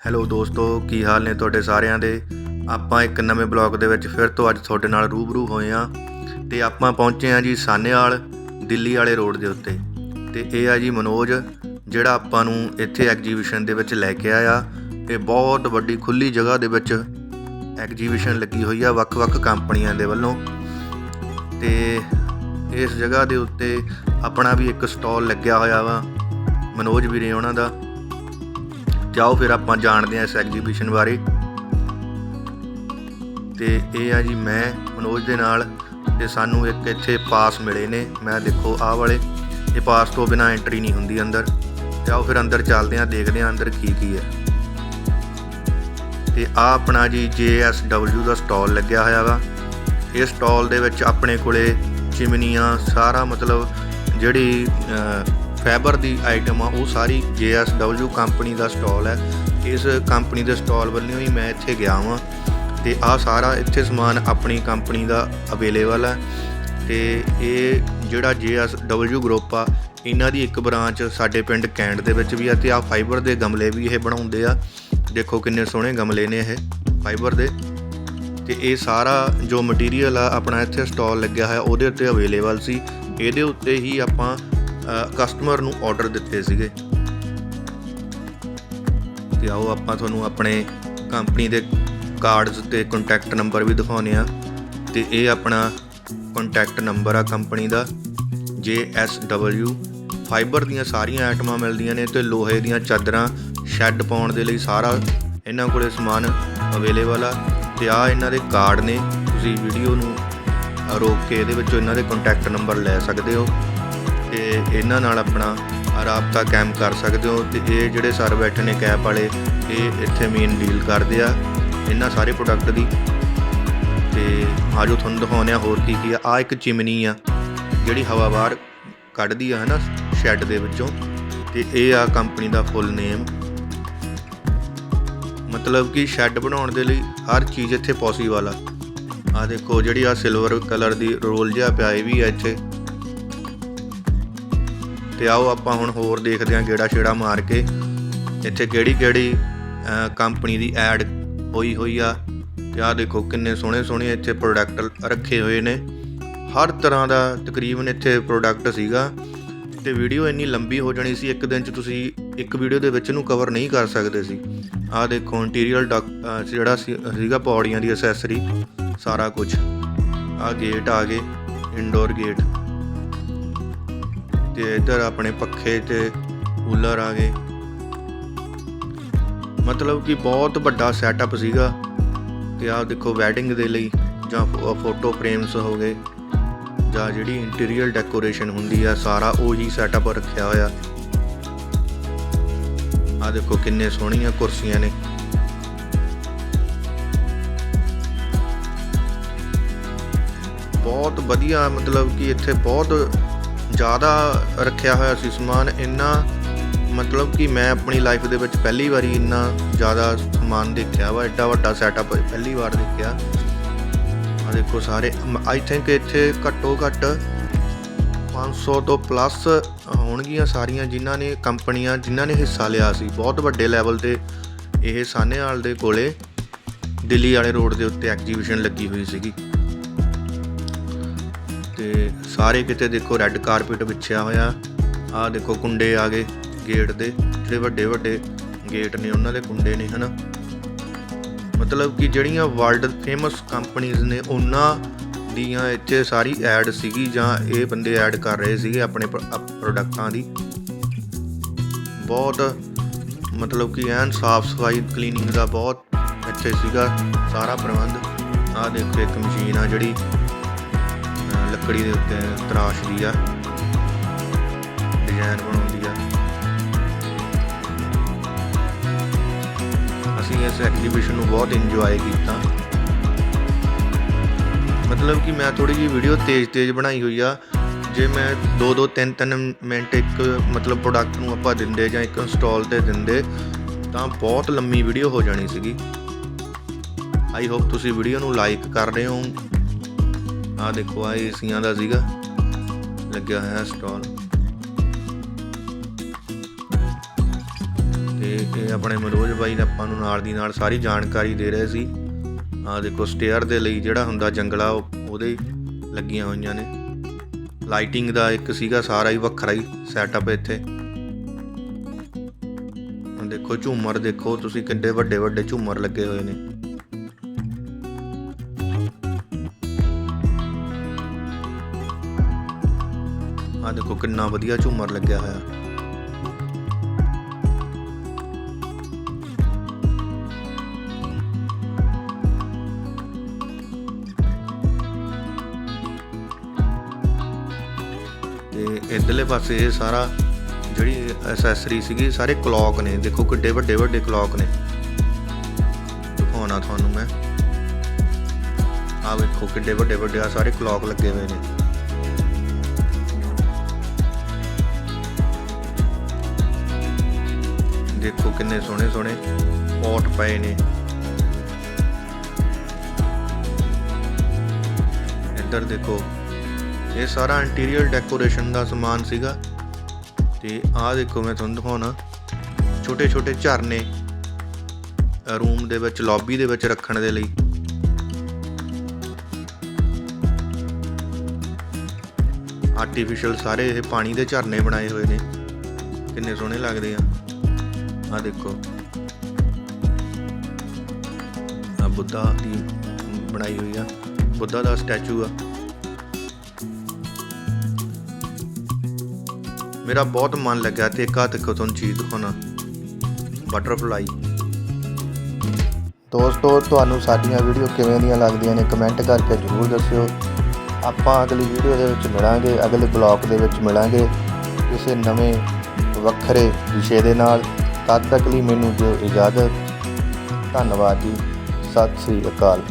Hello ਦੋਸਤੋ, ਕੀ ਹਾਲ ਨੇ ਤੁਹਾਡੇ ਸਾਰਿਆਂ ਦੇ? ਆਪਾਂ ਇੱਕ ਨਵੇਂ ਬਲੌਗ ਦੇ ਵਿੱਚ ਫਿਰ ਤੋਂ ਅੱਜ ਤੁਹਾਡੇ ਨਾਲ ਰੂਬਰੂ ਹੋਏ ਆ ਤੇ ਆਪਾਂ ਪਹੁੰਚੇ ਆ ਜੀ ਸਾਨੇਵਾਲ, ਦਿੱਲੀ ਵਾਲੇ ਰੋਡ ਦੇ ਉੱਤੇ। ਤੇ ਇਹ ਆ ਜੀ ਮਨੋਜ, ਜਿਹੜਾ ਆਪਾਂ ਨੂੰ ਇੱਥੇ ਐਗਜੀਬਿਸ਼ਨ ਦੇ ਵਿੱਚ ਲੈ ਕੇ ਆਇਆ। ਇਹ ਬਹੁਤ ਵੱਡੀ ਖੁੱਲੀ ਜਗ੍ਹਾ ਦੇ ਵਿੱਚ ਐਗਜੀਬਿਸ਼ਨ ਲੱਗੀ ਹੋਈ ਆ ਵੱਖ-ਵੱਖ ਕੰਪਨੀਆਂ ਦੇ ਵੱਲੋਂ। ਤੇ ਇਸ ਜਗ੍ਹਾ ਦੇ ਉੱਤੇ ਆਪਣਾ ਵੀ ਇੱਕ ਸਟਾਲ ਲੱਗਿਆ ਹੋਇਆ ਵਾ। ਮਨੋਜ ਵੀਰੇ, ਉਹਨਾਂ ਦਾ। ਜਾਓ ਫਿਰ ਆਪਾਂ ਜਾਣਦੇ ਹਾਂ ਇਸ ਐਗਜੀਬਿਸ਼ਨ ਬਾਰੇ। ਤੇ ਇਹ ਆ ਜੀ ਮੈਂ ਮਨੋਜ ਦੇ ਨਾਲ ਤੇ ਸਾਨੂੰ ਇੱਕ ਇੱਥੇ ਪਾਸ ਮਿਲੇ ਨੇ। ਮੈਂ ਦੇਖੋ ਆਹ ਵਾਲੇ, ਇਹ ਪਾਸ ਤੋਂ ਬਿਨਾ ਐਂਟਰੀ ਨਹੀਂ ਹੁੰਦੀ ਅੰਦਰ। ਜਾਓ ਫਿਰ ਅੰਦਰ ਚੱਲਦੇ ਹਾਂ, ਦੇਖਦੇ ਹਾਂ ਅੰਦਰ ਕੀ ਕੀ ਹੈ। ਤੇ ਆ ਆਪਣਾ ਜੀ JSW ਦਾ ਸਟਾਲ ਲੱਗਿਆ ਹੋਇਆ ਵਾ। ਇਸ ਸਟਾਲ ਦੇ ਵਿੱਚ ਆਪਣੇ ਕੋਲੇ ਚਿਮਨੀਆਂ, ਸਾਰਾ ਮਤਲਬ ਜਿਹੜੀ ਫਾਈਬਰ ਦੀ ਆਈਟਮ ਆ, ਉਹ ਸਾਰੀ JSW ਕੰਪਨੀ ਦਾ ਸਟਾਲ ਹੈ। ਇਸ ਕੰਪਨੀ ਦੇ ਸਟਾਲ ਵੱਲੋਂ ਹੀ ਮੈਂ ਇੱਥੇ ਗਿਆ ਵਾਂ ਤੇ ਆ ਸਾਰਾ ਇੱਥੇ ਸਮਾਨ ਆਪਣੀ ਕੰਪਨੀ ਦਾ ਅਵੇਲੇਬਲ ਹੈ ਤੇ ਇਹ ਜਿਹੜਾ JSW ਗਰੁੱਪ ਆ, ਇਹਨਾਂ ਦੀ ਇੱਕ ਬ੍ਰਾਂਚ ਸਾਡੇ ਪਿੰਡ ਕੈਂਟ ਦੇ ਵਿੱਚ ਵੀ ਆ ਤੇ ਆ ਫਾਈਬਰ ਦੇ ਗਮਲੇ ਵੀ ਇਹ ਬਣਾਉਂਦੇ ਆ। ਦੇਖੋ ਕਿੰਨੇ ਸੋਹਣੇ ਗਮਲੇ ਨੇ ਇਹ ਫਾਈਬਰ ਦੇ। ਤੇ ਇਹ ਸਾਰਾ ਜੋ ਮਟੀਰੀਅਲ ਆ, ਆਪਣਾ ਇੱਥੇ ਸਟਾਲ ਲੱਗਿਆ ਹੋਇਆ, ਉਹਦੇ ਉੱਤੇ ਅਵੇਲੇਬਲ ਸੀ। ਇਹਦੇ ਉੱਤੇ ਹੀ ਆਪਾਂ ਕਸਟਮਰ ਨੂੰ ਆਰਡਰ ਦਿੱਤੇ ਸੀਗੇ। ਤੇ ਆਓ ਆਪਾਂ ਤੁਹਾਨੂੰ ਆਪਣੇ ਕੰਪਨੀ ਦੇ ਕਾਰਡਸ ਤੇ ਕੰਟੈਕਟ ਨੰਬਰ ਵੀ ਦਿਖਾਉਨੇ ਆ ਤੇ ਇਹ ਆਪਣਾ ਕੰਟੈਕਟ ਨੰਬਰ ਆ ਕੰਪਨੀ ਦਾ। JSW ਫਾਈਬਰ ਦੀਆਂ ਸਾਰੀਆਂ ਆਈਟਮਾਂ ਮਿਲਦੀਆਂ ਨੇ ਤੇ ਲੋਹੇ ਦੀਆਂ ਚਾਦਰਾਂ ਸ਼ੈੱਡ ਪਾਉਣ ਦੇ ਲਈ ਸਾਰਾ ਇਹਨਾਂ ਕੋਲੇ ਸਮਾਨ ਅਵੇਲੇਬਲ ਆ। ਤੇ ਆ ਇਹਨਾਂ ਦੇ ਕਾਰਡ ਨੇ। ਤੁਸੀਂ ਵੀਡੀਓ ਨੂੰ ਰੋਕ ਕੇ ਇਹਦੇ ਵਿੱਚੋਂ ਇਹਨਾਂ ਦੇ ਕੰਟੈਕਟ ਨੰਬਰ ਲੈ ਸਕਦੇ ਹੋ। ਤੇ ਇਹਨਾਂ ਨਾਲ ਆਪਣਾ ਰਾਬਤਾ ਕਾਇਮ ਕਰ ਸਕਦੇ ਹੋ ਤੇ ਇਹ ਜਿਹੜੇ ਸਰ ਬੈਠੇ ਨੇ ਕੈਪ ਵਾਲੇ, ਇਹ ਇੱਥੇ ਮੇਨ ਡੀਲ ਕਰਦੇ ਆ ਇਹਨਾਂ ਸਾਰੇ ਪ੍ਰੋਡਕਟ ਦੀ। ਤੇ ਆਜੋ ਤੁਹਾਨੂੰ ਦਿਖਾਉਂਦੇ ਆ ਹੋਰ ਕੀ ਕੀ ਆ। ਆ ਇੱਕ ਚਿਮਨੀ ਆ, ਜਿਹੜੀ ਹਵਾ ਬਾਹਰ ਕੱਢਦੀ ਆ ਹਨਾ, ਸ਼ੈੱਡ ਦੇ ਵਿੱਚੋਂ। ਤੇ ਇਹ ਆ ਕੰਪਨੀ ਦਾ ਫੁੱਲ ਨੇਮ ਮਤਲਬ ਕਿ ਸ਼ੈੱਡ ਬਣਾਉਣ ਦੇ ਲਈ ਹਰ ਚੀਜ਼ ਇੱਥੇ ਪੋਸੀਬਲ ਆ। ਆ ਦੇਖੋ, ਜਿਹੜੀ ਆ ਸਿਲਵਰ ਕਲਰ ਦੀ ਰੋਲ ਜਿਹਾ ਪਿਆ, ਇਹ ਵੀ ਆ ਇੱਥੇ। ਤੇ ਆਓ ਆਪਾਂ ਹੁਣ ਹੋਰ ਦੇਖਦੇ ਹਾਂ ਗੇੜਾ ਛੇੜਾ ਮਾਰ ਕੇ ਇੱਥੇ ਕਿਹੜੀ ਕਿਹੜੀ ਕੰਪਨੀ ਦੀ ਐਡ ਹੋਈ ਹੋਈ ਆ। ਤੇ ਆਹ ਦੇਖੋ ਕਿੰਨੇ ਸੋਹਣੇ ਸੋਹਣੇ ਇੱਥੇ ਪ੍ਰੋਡਕਟ ਰੱਖੇ ਹੋਏ ਨੇ। ਹਰ ਤਰ੍ਹਾਂ ਦਾ ਤਕਰੀਬਨ ਇੱਥੇ ਪ੍ਰੋਡਕਟ ਸੀਗਾ। ਤੇ ਵੀਡੀਓ ਇੰਨੀ ਲੰਬੀ ਹੋ ਜਾਣੀ ਸੀ, ਇੱਕ ਦਿਨ 'ਚ ਤੁਸੀਂ ਇੱਕ ਵੀਡੀਓ ਦੇ ਵਿੱਚ ਨੂੰ ਕਵਰ ਨਹੀਂ ਕਰ ਸਕਦੇ ਸੀ। ਆਹ ਦੇਖੋ ਇੰਟੀਰੀਅਰ ਜਿਹੜਾ ਸੀਗਾ ਪੌੜੀਆਂ ਦੀ ਐਸੈਸਰੀ ਸਾਰਾ ਕੁਝ ਆਹ ਗੇਟ ਆ ਗਏ ਇਨਡੋਰ ਗੇਟ ਤੇ ਇੱਧਰ ਆਪਣੇ ਪੱਖੇ ਤੇ ਕੂਲਰ ਆ ਗਏ। ਮਤਲਬ ਕਿ ਬਹੁਤ ਵੱਡਾ ਸੈਟਅਪ ਸੀਗਾ ਤੇ ਆਹ ਦੇਖੋ ਵੈਡਿੰਗ ਦੇ ਲਈ ਜਾਂ ਫੋਟੋ ਫਰੇਮਸ ਹੋ ਗਏ ਜਾਂ ਜਿਹੜੀ ਇੰਟੀਰੀਅਰ ਡੈਕੋਰੇਸ਼ਨ ਹੁੰਦੀ ਆ, ਸਾਰਾ ਉਹੀ ਸੈਟਅਪ ਰੱਖਿਆ ਹੋਇਆ। ਆਹ ਦੇਖੋ ਕਿੰਨੇ ਸੋਹਣੀਆਂ ਕੁਰਸੀਆਂ ਨੇ। ਬਹੁਤ ਵਧੀਆ ਮਤਲਬ ਕਿ ਇੱਥੇ ਬਹੁਤ ਜ਼ਿਆਦਾ ਰੱਖਿਆ ਹੋਇਆ ਸੀ ਸਮਾਨ, ਇੰਨਾ ਮਤਲਬ ਕਿ ਮੈਂ ਆਪਣੀ ਲਾਈਫ ਦੇ ਵਿੱਚ ਪਹਿਲੀ ਵਾਰੀ ਇੰਨਾ ਜ਼ਿਆਦਾ ਸਮਾਨ ਦੇਖਿਆ ਵਾ, ਐਡਾ ਵੱਡਾ ਸੈਟਅਪ ਪਹਿਲੀ ਵਾਰ ਦੇਖਿਆ। ਆ ਦੇਖੋ ਸਾਰੇ ਆਈ ਥਿੰਕ ਇੱਥੇ ਘੱਟੋ ਘੱਟ 500 ਤੋਂ ਪਲੱਸ ਹੋਣਗੀਆਂ ਸਾਰੀਆਂ ਜਿਨ੍ਹਾਂ ਨੇ ਕੰਪਨੀਆਂ, ਜਿਨ੍ਹਾਂ ਨੇ ਹਿੱਸਾ ਲਿਆ ਸੀ। ਬਹੁਤ ਵੱਡੇ ਲੈਵਲ ਤੇ ਇਹ ਸਾਨੇਵਾਲ ਦੇ ਕੋਲੇ ਦਿੱਲੀ ਵਾਲੇ ਰੋਡ ਦੇ ਉੱਤੇ ਐਗਜੀਬਿਸ਼ਨ ਲੱਗੀ ਹੋਈ ਸੀਗੀ। ਤੇ ਸਾਰੇ ਕਿਤੇ ਦੇਖੋ ਰੈੱਡ ਕਾਰਪੇਟ ਵਿਛਿਆ ਹੋਇਆ। ਆਹ ਦੇਖੋ ਕੁੰਡੇ ਆ ਗਏ ਗੇਟ ਦੇ। ਜਿਹੜੇ ਵੱਡੇ ਵੱਡੇ ਗੇਟ ਨੇ, ਉਹਨਾਂ ਦੇ ਕੁੰਡੇ ਨੇ, ਹਨਾ? ਮਤਲਬ ਕਿ ਜਿਹੜੀਆਂ ਵਰਲਡ ਫੇਮਸ ਕੰਪਨੀਆਂ ਨੇ, ਉਹਨਾਂ ਦੀਆਂ ਇੱਥੇ ਸਾਰੀ ਐਡ ਸੀਗੀ ਜਾਂ ਇਹ ਬੰਦੇ ਐਡ ਕਰ ਰਹੇ ਸੀਗੇ ਆਪਣੇ ਪ੍ਰੋਡਕਟਾਂ ਦੀ। ਬਹੁਤ ਮਤਲਬ ਕਿ ਐਨ ਸਾਫ਼ ਸਫ਼ਾਈ ਕਲੀਨਿੰਗ ਦਾ ਬਹੁਤ ਇੱਥੇ ਸੀਗਾ ਸਾਰਾ ਪ੍ਰਬੰਧ। ਆਹ ਦੇਖੋ ਇੱਕ ਮਸ਼ੀਨ ਆ ਜਿਹੜੀ ਲੱਕੜੀ ਦੇ ਉੱਤੇ ਤਰਾਸ਼ਦੀ ਆ। ਡਿਜ਼ਾਈਨ ਬਣਾਉਂਦੀ ਆ। ਅਸੀਂ ਇਸ ਐਗਜੀਬਿਸ਼ਨ ਨੂੰ ਬਹੁਤ ਇੰਜੋਏ ਕੀਤਾ। ਮਤਲਬ ਕਿ ਮੈਂ ਥੋੜੀ ਜਿਹੀ ਵੀਡੀਓ ਤੇਜ਼-ਤੇਜ਼ ਬਣਾਈ ਹੋਈ ਆ। ਜੇ ਮੈਂ 2-2 3-3 ਮਿੰਟ ਇੱਕ ਮਤਲਬ ਪ੍ਰੋਡਕਟ ਨੂੰ ਆਪਾਂ ਦਿੰਦੇ ਜਾਂ ਇੱਕ ਇੰਸਟਾਲ ਤੇ ਦਿੰਦੇ, ਤਾਂ ਬਹੁਤ ਲੰਮੀ ਵੀਡੀਓ ਹੋ ਜਾਣੀ ਸੀਗੀ। ਆਈ ਹੋਪ ਤੁਸੀਂ ਵੀਡੀਓ ਨੂੰ ਲਾਈਕ ਕਰ ਰਹੇ ਹੋ। ਆ ਦੇਖੋ ਆ ਏਸੀਆਂ ਦਾ ਸੀਗਾ। ਲੱਗਿਆ ਹੋਇਆ ਸਟਾਲ ਤੇ ਇਹ ਆਪਣੇ ਮਨੋਜ ਬਾਈ ਨੇ ਆਪਾਂ ਨੂੰ ਨਾਲ ਦੀ ਨਾਲ ਸਾਰੀ ਜਾਣਕਾਰੀ ਦੇ ਰਹੇ ਸੀ। ਆ ਦੇਖੋ ਸਟੇਅਰ ਦੇ ਲਈ ਜਿਹੜਾ ਹੁੰਦਾ ਜੰਗਲਾ, ਉਹ ਉਹਦੇ ਲੱਗੀਆਂ ਹੋਈਆਂ ਨੇ। ਲਾਈਟਿੰਗ ਦਾ ਇੱਕ ਸੀਗਾ, ਸਾਰਾ ਹੀ ਵੱਖਰਾ ਹੀ ਸੈਟਅਪ ਇੱਥੇ। ਦੇਖੋ, ਝੂਮਰ ਦੇਖੋ, ਤੁਸੀਂ ਕਿੰਨੇ ਵੱਡੇ ਵੱਡੇ ਝੂਮਰ ਲੱਗੇ ਹੋਏ ਨੇ। ਆ ਦੇਖੋ ਕਿੰਨਾ ਵਧੀਆ ਝੂਮਰ ਲੱਗਿਆ ਹੋਇਆ। ਤੇ ਇਧਰਲੇ ਪਾਸੇ ਇਹ ਸਾਰਾ ਜਿਹੜੀ ਐਸੈਸਰੀ ਸੀਗੀ, ਸਾਰੇ ਕਲੌਕ ਨੇ। ਦੇਖੋ ਕਿੱਡੇ ਵੱਡੇ ਵੱਡੇ ਕਲੌਕ ਨੇ। ਦਿਖਾਉਣਾ ਤੁਹਾਨੂੰ ਮੈਂ। ਆਹ ਵੇਖੋ ਕਿੱਡੇ ਵੱਡੇ ਵੱਡੇ ਆ ਸਾਰੇ ਕਲੌਕ ਲੱਗੇ ਹੋਏ ਨੇ। ਦੇਖੋ ਕਿੰਨੇ ਸੋਹਣੇ ਸੋਹਣੇ ਪੋਟ ਪਏ ਨੇ। ਇੱਧਰ ਦੇਖੋ, ਇਹ ਸਾਰਾ ਇੰਟੀਰੀਅਰ ਡੈਕੋਰੇਸ਼ਨ ਦਾ ਸਮਾਨ ਸੀਗਾ। ਤੇ ਆਹ ਦੇਖੋ ਮੈਂ ਤੁਹਾਨੂੰ ਦਿਖਾਉਣਾ ਛੋਟੇ ਛੋਟੇ ਝਰਨੇ ਰੂਮ ਦੇ ਵਿੱਚ ਲੌਬੀ ਦੇ ਵਿੱਚ ਰੱਖਣ ਦੇ ਲਈ। ਆਰਟੀਫੀਸ਼ੀਅਲ ਸਾਰੇ ਇਹ ਪਾਣੀ ਦੇ ਝਰਨੇ ਬਣਾਏ ਹੋਏ ਨੇ। ਕਿੰਨੇ ਸੋਹਣੇ ਲੱਗਦੇ ਆ। ਆ ਦੇਖੋ। ਆ ਬੁੱਧਾ ਦੀ ਬਣਾਈ ਹੋਈ ਆ। ਬੁੱਧਾ ਦਾ ਸਟੈਚੂ ਆ। ਮੇਰਾ ਬਹੁਤ ਮਨ ਲੱਗਾ ਤੇ ਇੱਕ ਆ ਦੇਖੋ ਤੁਹਾਨੂੰ ਚੀਜ਼ ਦਿਖਾਉਣਾ। ਬਟਰਫਲਾਈ ਦੋਸਤੋ, ਤੁਹਾਨੂੰ ਸਾਡੀਆਂ ਵੀਡੀਓ ਕਿਵੇਂ ਦੀਆਂ ਲੱਗਦੀਆਂ ਨੇ ਕਮੈਂਟ ਕਰਕੇ ਜਰੂਰ ਦੱਸਿਓ। ਆਪਾਂ ਅਗਲੀ ਵੀਡੀਓ ਦੇ ਵਿੱਚ ਮਿਲਾਂਗੇ, ਅਗਲੇ ਬਲੌਗ ਦੇ ਵਿੱਚ ਮਿਲਾਂਗੇ ਕਿਸੇ ਨਵੇਂ ਵੱਖਰੇ ਵਿਸ਼ੇ ਦੇ ਨਾਲ। ਤਦ ਤੱਕ ਲਈ ਮੈਨੂੰ ਦਿਓ ਇਜਾਜ਼ਤ। ਧੰਨਵਾਦ ਜੀ। ਸਤਿ ਸ੍ਰੀ ਅਕਾਲ।